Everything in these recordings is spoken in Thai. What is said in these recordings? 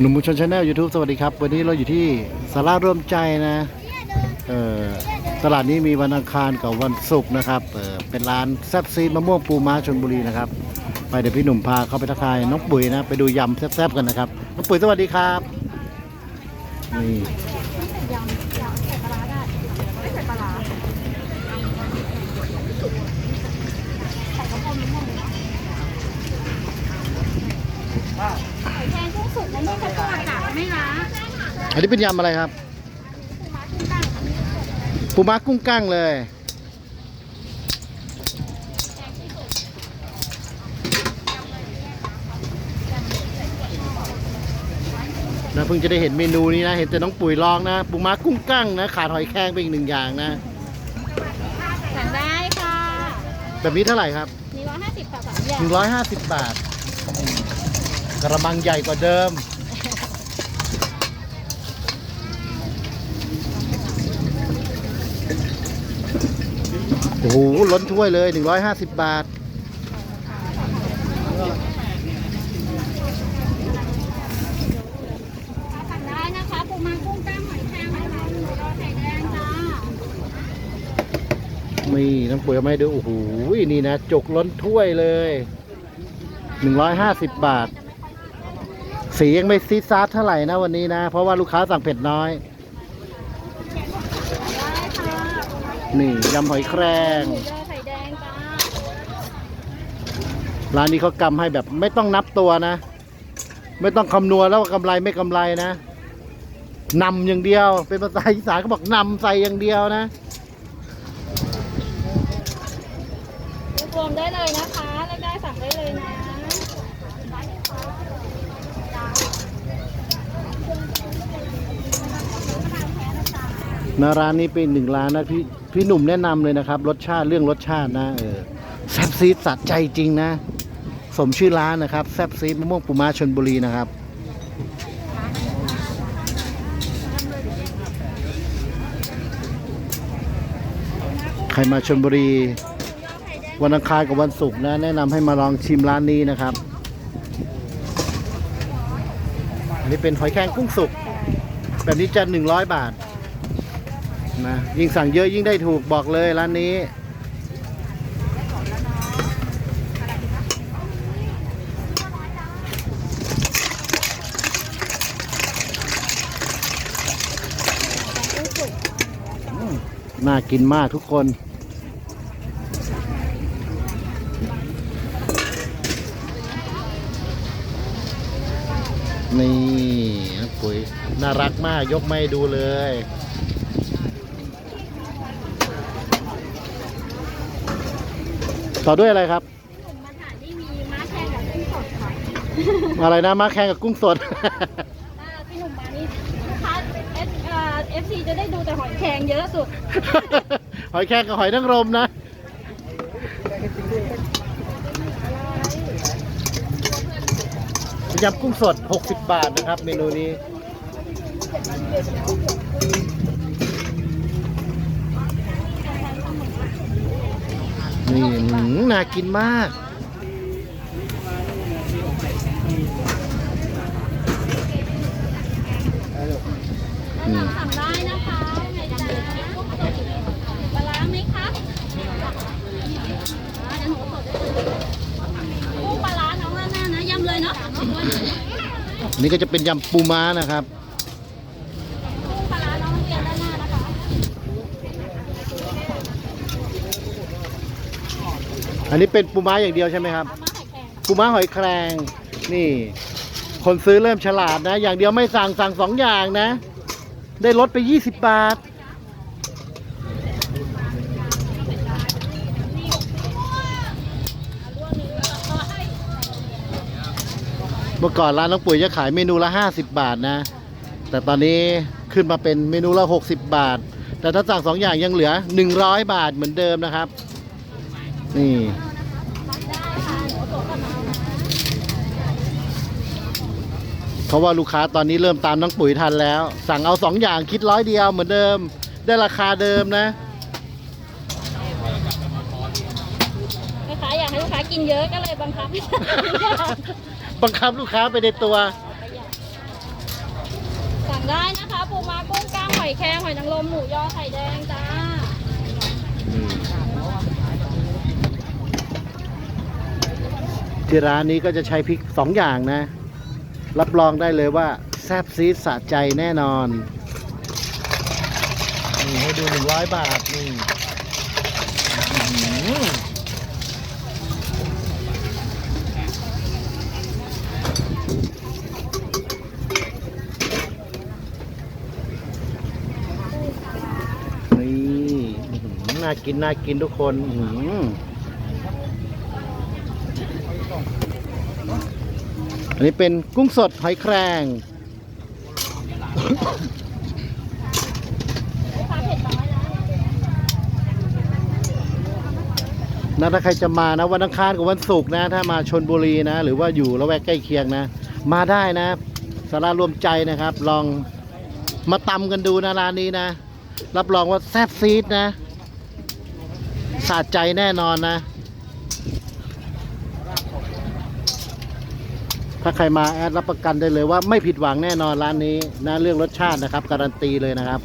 หนุ่มบุญชนชาแนลยูทูบสวัสดีครับ วันนี้เราอยู่ที่สาราร่วมใจนะเออตลาดนี้มีวันอังคารกับวันศุกร์นะครับเเป็นร้านแซ่บซีดมะม่วงปูม้าชนบุรีนะครับ ไปเดี๋ยวพี่หนุ่มพาเข้าไปทักทายน้องปุ๋ยนะ ไปดูยำแซ่บๆกันนะครับ น้องปุ๋ยสวัสดีครับนี่ ยำยำใส่ปลาร้าได้ไม่ใส่ปลาร้าใส่กระเพราหมูหมูนะไข่แทง กุ้งสุกมะม่วงข้าวโพดค่ะไม่ล้าอันนี้เป็นยำอะไรครับปูม้ากุ้งตั้งอันนี้สดปูม้ากุ้งกั้งเลย นะเพิ่งจะได้เห็นเมนูนี้นะ เห็นแต่น้องปุ๋ยลองนะปูม้ากุ้งกั้งนะ ขาดหอยแครงไปอีกหนึ่งอย่างนะ สั่งได้ค่ะแบบนี้เท่าไหร่ครับ มีร้อยห้าสิบค่ะสามอย่าง150 บาท กระมังใหญ่กว่าเดิม โอ้โหล้นถ้วยเลย 150 บาท สั่งได้นะคะปูม้ากุ้งตั้งหอยแครงหอยแมงรอไข่แดงจ้ามีน้ำปุ๋ยเอามาให้ดูโอ้โหนี่นะ จกล้นถ้วยเลย 150 บาท สียังไม่ซีดซาร์เท่าไหร่นะวันนี้นะ เพราะว่าลูกค้าสั่งเผ็ดน้อย ได้ค่ะ นี่ยำหอยแครงหมูยอไข่แดงจ้าร้านนี้เขากำให้แบบไม่ต้องนับตัวนะ ไม่ต้องคำนวณแล้วว่ากำไรไม่กำไรนะนำอย่างเดียว เป็นภาษาอีสานเขาบอกนำใส่อย่างเดียวนะรวมได้เลยนะคะเลือกได้สั่งได้เลยนะนะร้านนี้เป็นหนึ่งร้านนะพี่ พี่หนุ่มแนะนำเลยนะครับ รสชาติเรื่องรสชาตินะเออแซบซีดสัดใจจริงนะ สมชื่อร้านนะครับแซบซีดมะม่วงปูม้าชนบุรีนะครับใครมาชนบุรี วันอังคารกับวันศุกร์นะ แนะนำให้มาลองชิมร้านนี้นะครับอันนี้เป็นหอยแครงกุ้งสุก แบบนี้จะ100 บาท นะยิ่งสั่งเยอะยิ่งได้ถูกบอกเลยร้านนี้ น่ากินมากทุกคนนี่นะปุ๋ยน่ารักมากยกไม่ดูเลย ต่อด้วยอะไรครับกลุ่มมาถานที่มีม้าแข่งกับกุ้งสดค่ะอะไรนะมาแข่งกับกุ้งสดถ้าพี่หนุ่มมานี่ลูกค้าเอสเอฟซีจะได้ดูแต่หอยแครงเยอะสุด หอยแครงกับหอยนางรมนะ ยำกุ้งสด 60 บาทนะครับ เมนูนี้ นี่หืมน่ากินมากถ้าสั่งสั่งได้นะคะไงจ๊ะปลาร้าไหมคะอ่าเดี๋ยวหนูสดกุ้งปลาร้าน้องหน้านะยำเลยเนาะอันนี่ก็จะเป็นยำปูม้านะครับ กุ้งปลาร้าน้องเรียนด้านหน้านะคะ อันนี้เป็นปูม้าอย่างเดียวใช่ไหมครับ ปูม้าหอยแครงนี่ คนซื้อเริ่มฉลาดนะ อย่างเดียวไม่สั่งสั่งสองอย่างนะ ได้ลดไป 20 บาท เมื่อก่อนร้านน้องปุ๋ยจะขายเมนูละ 50 บาทนะ แต่ตอนนี้ขึ้นมาเป็นเมนูละ 60 บาท แต่ถ้าสั่งสองอย่างยังเหลือ 100 บาทเหมือนเดิมนะครับ นี่เพราะว่าลูกค้าตอนนี้เริ่มตามน้องปุ๋ยทันแล้ว สั่งเอาสองอย่างคิดร้อยเดียวเหมือนเดิม ได้ราคาเดิมนะลูกค้าอยากให้ลูกค้ากินเยอะก็เลยบังคับให้สั่งบังคับลูกค้าไปในตัวประหยัดได้นะคะปูม้ากุ้งกล้างหอยแครงหอยนางรมหมูยอไข่แดงจ้า ที่ร้านนี้ก็จะใช้พริกสองอย่างนะ รับรองได้เลยว่าแซ่บซีดสะใจแน่นอน นี่ให้ดูหนึ่งร้อยบาทนี่นี่น่ากิน น่ากินทุกคน อื อันนี้เป็นกุ้งสดหอยแครงน้าเผ็ดน้อยนะนะถ้าใครจะมานะวันอังคารกับวันศุกร์นะ ถ้ามาชนบุรีนะ หรือว่าอยู่ละแวกใกล้เคียงนะ มาได้นะสารารวมใจนะครับ ลองมาตำกันดูนะร้านนี้นะ รับรองว่าแซ่บซีดนะสะใจแน่นอนนะ ถ้าใครมาแอดรับประกันได้เลยว่าไม่ผิดหวังแน่นอนร้านนี้นะเรื่องรสชาตินะครับ การันตีเลยนะครับ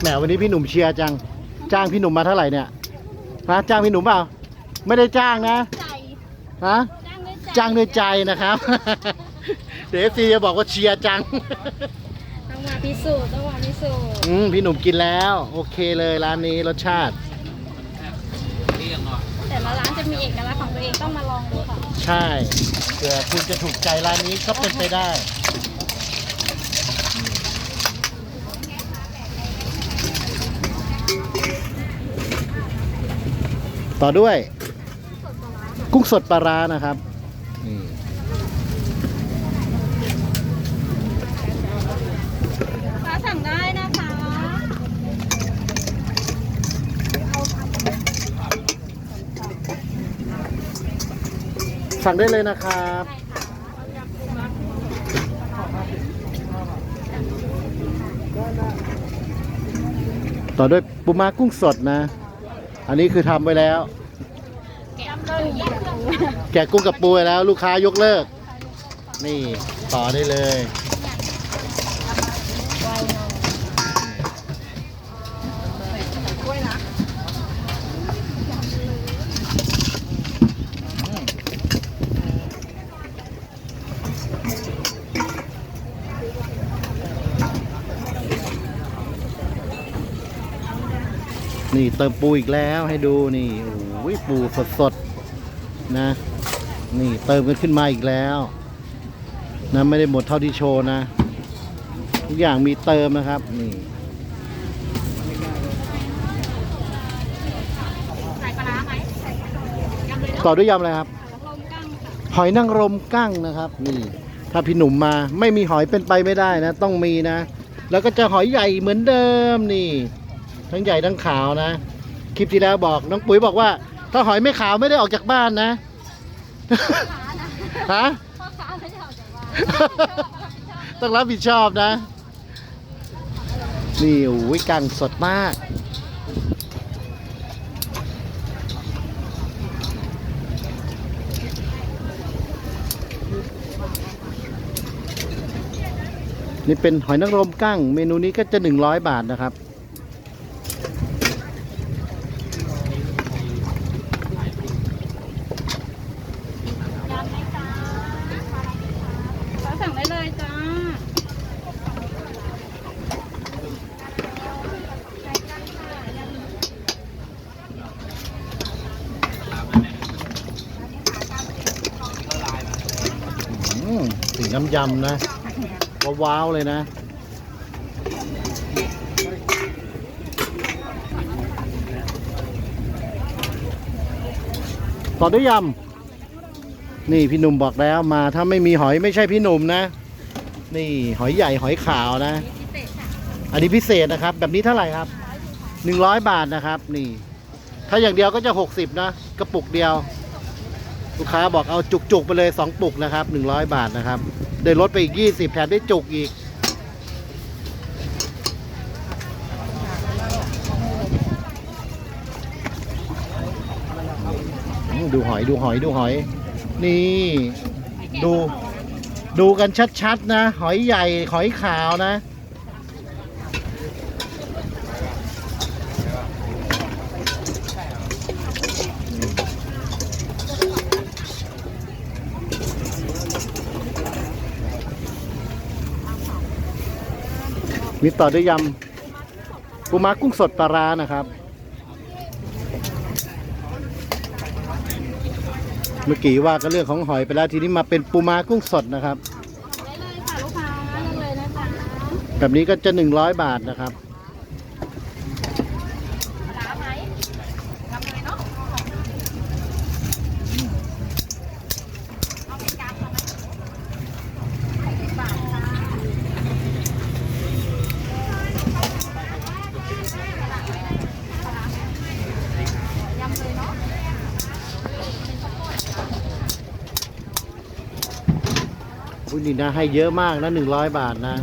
แหมวันนี้พี่หนุ่มเชียร์จัง จ้างพี่หนุ่มมาเท่าไหร่เนี่ยฮะจ้างพี่หนุ่มเปล่า ไม่ได้จ้างนะใจฮะจ้างด้วยใจจ้างด้วยใจนะครับ เดี๋ยวซีจะบอกว่าเชียร์จัง ต้องมาพิสูจน์ต้องมาพิสูจน์อืมพี่หนุ่มกินแล้ว โอเคเลยร้านนี้รสชาติแต่ ละร้านจะมีเอกลักษณ์ของตัวเองต้องมาลองดูค่ะ ใช่เผื่อคุณจะถูกใจร้านนี้ก็เป็นไปได้ ต่อด้วย กุ้งสดปลาร้านะครับนี่ ฟ้าสั่งได้นะคะ สั่งได้เลยนะครับต่อด้วยปูม้ากุ้งสดนะ อันนี้คือทำไว้แล้ว แกะเพิ่มอีกแบบนี้แกะกุ้งกับปูไว้แล้ว ลูกค้ายกเลิก นี่ต่อได้เลย นี่เติมปูอีกแล้วให้ดูนี่โอ้ยปูสดๆนะ นี่เติมกันขึ้นมาอีกแล้วนะไม่ได้หมดเท่าที่โชว์นะ ทุกอย่างมีเติมนะครับนี่ต่อด้วยยำอะไรครับ หอยนางรมกั้งนะครับนี่ถ้าพี่หนุ่มมาไม่มีหอยเป็นไปไม่ได้นะ ต้องมีนะ แล้วก็จะหอยใหญ่เหมือนเดิมนี่ ทั้งใหญ่ทั้งขาวนะ คลิปที่แล้วบอกน้องปุ๋ยบอกว่า ถ้าหอยไม่ขาวไม่ได้ออกจากบ้านนะฮะพ่อค้าไม่ได้ออกจากบ้านต้องรับผิดชอบนะ นี่โอ้ยกังสดมาก นี่เป็นหอยนางรมกั้ง เมนูนี้ก็จะ 100 บาทนะครับ ยำไหมจ้าฟ้าสั่งได้เลยจ้า อืมสี น้ำยำนะ ว้าวๆเลยนะต่อด้วยยำ นี่พี่หนุ่มบอกแล้วมาถ้าไม่มีหอยไม่ใช่พี่หนุ่มนะ นี่หอยใหญ่หอยขาวนะ อันนี้พิเศษนะครับ แบบนี้เท่าไหร่ครับ100บาทนะครับ นี่ ถ้าอย่างเดียวก็จะ60นะ กระปุกเดียว ลูกค้าบอกเอาจุกๆไปเลย 2 ปุกนะครับ 100 บาทนะครับ ได้ลดไปอีก 20 แถมได้จุกอีก ดูหอยดูหอยดูหอย นี่ ดู ดูกันชัดๆนะ หอยใหญ่ หอยขาวนะ มีต่อด้วยยำปูม้ากุ้งสดปลาร้านะครับ เมื่อกี้ว่าก็เรื่องของหอยไปแล้วทีนี้มาเป็นปูม้ากุ้งสดนะครับ ได้เลยค่ะลูกค้ายังเลยนะคะ แบบนี้ก็จะ 100 บาทนะครับ ร้าไหมรับเลยเนาะเอาเป็นกราฟค่ะบาทค่ะยำเลยเนาะ อุ้ยนี่นะให้เยอะมากนะ100บาทนะ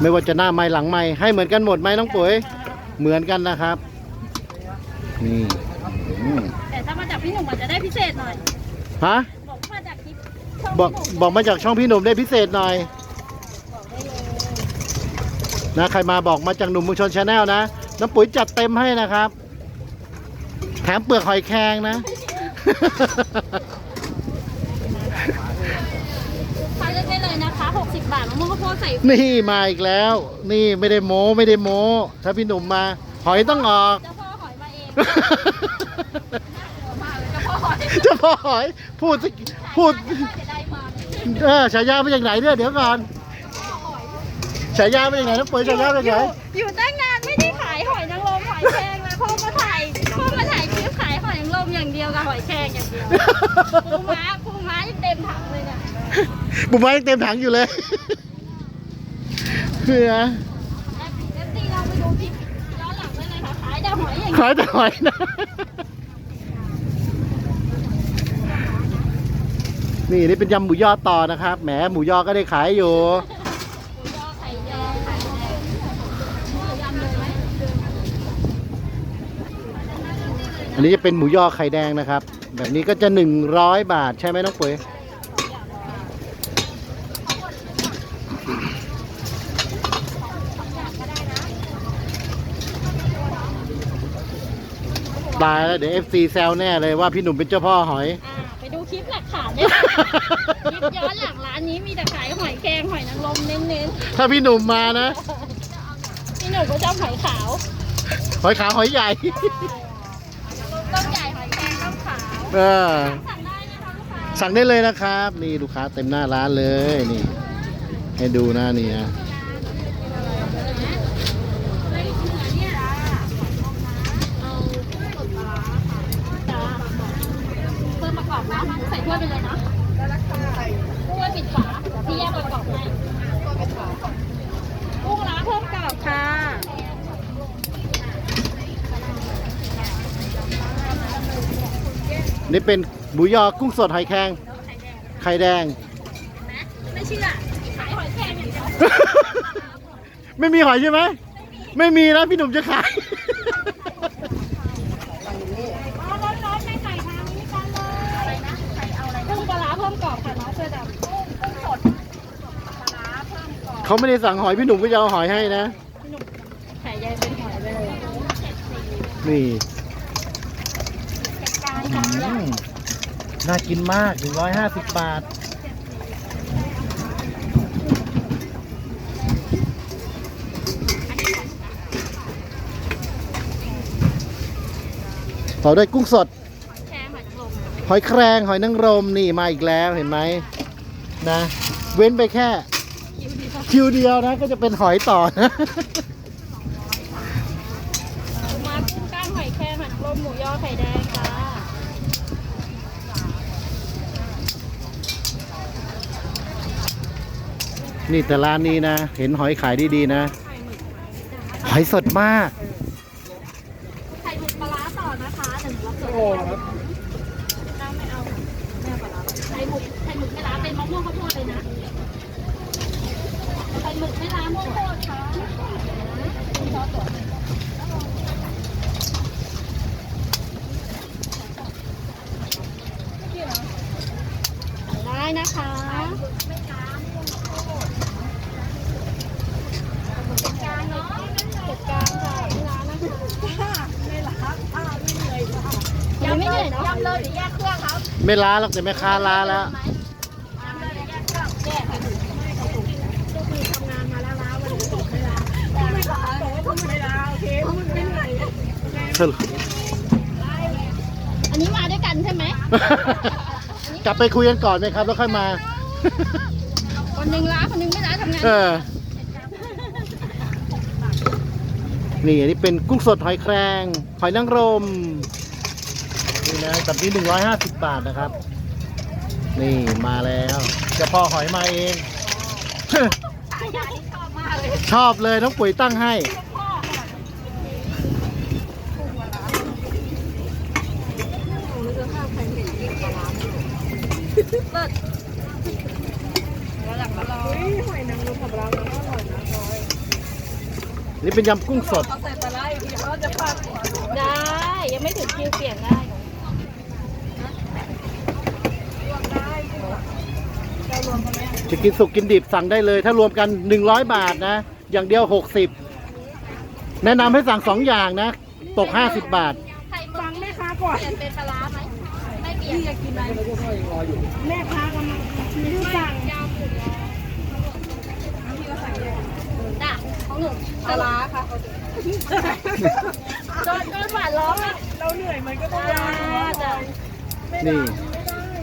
ไม่ว่าจะหน้าไม้หลังไม้ให้เหมือนกันหมดไหมน้องปุ๋ยเหมือนกันนะครับนี่อืมแต่ถ้ามาจากพี่หนุ่มอาจจะได้พิเศษหน่อยฮะบอกมาจากคลิปช่งบอกพี่หนุ่มบอกมาจากช่องพี่หนุ่มได้พิเศษหน่อยบอกได้เลยนะใครมาบอกมาจากหนุ่มเมืองชนชาแนลนะน้ำปุ๋ยจัดเต็มให้นะครับ แถมเปลือกหอยแครงนะ ทานเลือกได้เลยนะคะ 60 บาทมะม่วงข้าวโพดใส่นี่มาอีกแล้ว นี่ไม่ได้โม้ไม่ได้โม้ถ้าพี่หนุ่มมา หอยต้องออก เจ้าพ่อหอยมาเองมาเลยเจ้าพ่อหอยเจะพอหอยพูดสิพูดจะได้มาเออฉายามาจากไหนเนี่ยเดี๋ยวก่อนฉายามาจากไหนน้ำปุ๋ยฉายามาจากไหนอยู่ตั้งนานไม่ได้ขายหอยนางรมหอยแครงเลยพ่อมาถ่ายพ่อมาถ่ายคลิปขายหอยนางรมอย่างเดียวกับหอยแครงอย่างเดียวปูม้าปูม้ายังเต็มถังเลยเนี่ย บุ๋มไม้ยังเต็มถังอยู่เลยเพื่อเอฟซีเราไปดูคลิปย้อนหลังได้เลยค่ะขายแต่หอยอย่างขเดียวายแต่หอยนะ นี่นี่เป็นยำหมูยอต่อนะครับ แหมหมูยอก็ได้ขายอยู่หมูยอไข่แดงไข่แดงยำเลยไหมอันนี้จะเป็นหมูยอไข่แดงนะครับ แบบนี้ก็จะ 100 บาทใช่ไหมน้องปุ๋ย ตายแล้วเดี๋ยว FC แซวแน่เลยว่าพี่หนุ่มเป็นเจ้าพ่อหอย อ่าไปดูคลิปหลักฐานเนี่ยคลิปย้อนหลังร้านนี้มีแต่ขายหอยแครงหอยนางรมเน้นถ้าพี่หนุ่มมานะ ๆพี่หนุ่มก็ชอบหอยขาวหอยขาวหอยใหญ่ ต้มใหญ่หอยแครงต้มขาวเออ สั่งได้นะคะลูกค้าสั่งได้เลยนะครับ นี่ลูกค้าเต็มหน้าร้านเลยนี่ ให้ดูนะนี่นะเอากุ้งสดปลาร้าค่ะจ้นะใส่ถ้วยไปเลยนะกุ้งไม่ปิดฝาพี่แยกประกอบให้กุ้งร้าเพิ่มกรอบค่ะนี่เป็นหมูยอกุ้งสดหอยแครงไข่แดง ไม่มีหอยใช่ไหม ไม่มีนะพี่หนุ่มจะขาย อ๋อร้อนๆไม่ใส่ทางนี้กันเลยอะไรนะใครเอาอะไรกุ้งปลาร้าเพิ่มกรอบค่ะน้องเสื้อดำกุ้งกุ้งสดปลาร้าเพิ่มกรอบเขาไม่ได้สั่งหอยพี่หนุ่มก็จะเอาหอยให้นะพี่หนุ่มไข่ใยเป็นหอยไปเลยนี่กลางอืค่ะมน่ากินมาก 150 บาท ต่อด้วยกุ้งสด แช่หอยนางรมหอยแครงหอยนางรมนี่มาอีกแล้วเห็นไหมนะ เว้นไปแค่ คิวดีค่ะคิวเดียวนะ ก็จะเป็นหอยต่อนะ มากุ้งก้างหอยแครงหอยนางรมหมูยอไข่แดงค่ะนี่แต่ร้านนี้นะ เห็นหอยขายดีๆนะไข่หมึกหอยสดมาก ไข่หมึกปลาร้าต่อนะคะ โลครับไม่เอาค่ะไม่เอาปลาร้าไข่หมึกไข่หมึกไม่ล้าเป็นมะม่วงข้าวโพดเลยนะไข่หมึกไม่ล้าม่วงโพดค่ะได้นะคะจัดการเนาะจัดการค่ะที่ร้านนะคะไม่ล้างป้าไม่เหนื่อยค่ะยังไม่เหนื่อยเนาะยำเลยหรือแยกเครื่องครับ ไม่ล้าหรอกแต่แม่ค้าล้าแล้วอันไม่เหนื่อยอันนี้มาด้วยกันใช่ไหม กลับไปคุยกันก่อนไหมครับ แล้วค่อยมา คนหนึ่งล้าคนหนึ่งไม่ล้าทำงาน เออ นี่อันนี้เป็นกุ้งสดหอยแครง หอยนางรม นี่นะแบบนี้หนึ่งร้อยห้าสิบบาทนะครับ นี่มาแล้วเจะพ่อหอยมาเองชอบเลยน้องปุ๋ยตั้งให้นี่เป็นยำกุ้งสดได้ ยังไม่ถึงคิวเปลี่ยนได้ จะกินสุกกินดิบสั่งได้เลย ถ้ารวมกัน 100 บาทนะ อย่างเดียว 60 แนะนำให้สั่ง2อย่างนะ ตก 50 บาทใครฟังแม่ค้าก่อนเปลี่ยนเป็นปลาร้าไหมไม่เปลี่ยนอยากกินไหมแม่ค้ากำลังมีที่สั่งจ้ะของหนูปลาร้าค่ะโดนโดนหวานร้องอะเราเหนื่อยมันก็ต้องจ้าจ้ะนี่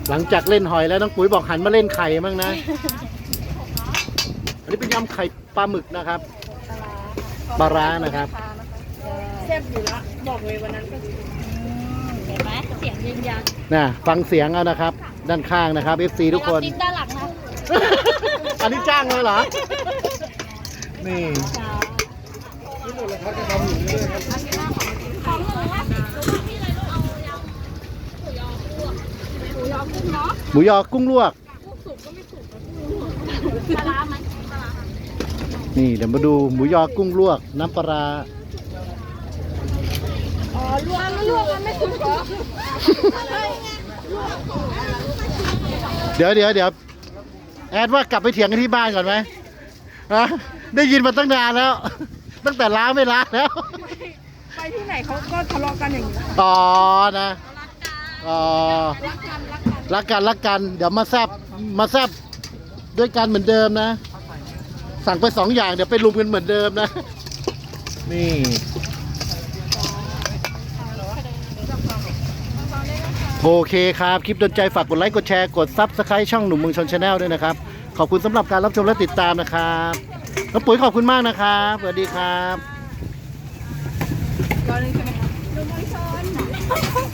หลังจากเล่นหอยแล้วน้องปุ๋ยบอกหันมาเล่นไข่บ้างนะ อันนี้เป็นยำไข่ปลาหมึกนะครับ ปลาร้านะครับ แซ่บอยู่ละบอกเลยวันนั้นก็เห็นไหมเสียงยืนยันนะฟังเสียงเอานะครับ ด้านข้างนะครับ FC ทุกคน ติ๊บด้านหลังนะอันนี้จ้างเลยเหรอ นี่ ของหนูว่าหนูว่าพี่อะไรลูกเอายำหมูยอกุ้งหมูยอ กุ้งเนาะหมูยอกุ้งลวกปลาร้าไหมปลาร้านี่เดี๋ยวมาดูหมูยอกุ้งลวก น้ำปลาร้าอ๋อลวกลวกมันไม่สุกเหรอเดี๋ยวเดี๋ยวเดี๋ยวแอดว่ากลับไปเถียงกันที่บ้านก่อนไหมฮะได้ยินมาตั้งนานแล้ว ตั้งแต่ล้าไม่ล้าแล้ว ไปที่ไหนเขาก็ทะเลาะกันอย่างนี้อ๋อนะ อ๋อ รักกันรักกัน เดี๋ยวมาแซบมาแซบด้วยกันเหมือนเดิมนะ สั่งไปสองอย่างเดี๋ยวไปรุมกันเหมือนเดิมนะ นี่โอเคครับ คลิปโดนใจฝากกดไลค์กดแชร์กดซับสไครต์ช่องหนุ่มเมืองชนชาแนลด้วยนะครับ ขอบคุณสำหรับการรับชมและติดตามนะครับน้องปุ๋ยขอบคุณมากนะครับสวัสดีครับร้อนนึงใช่ไหมคะ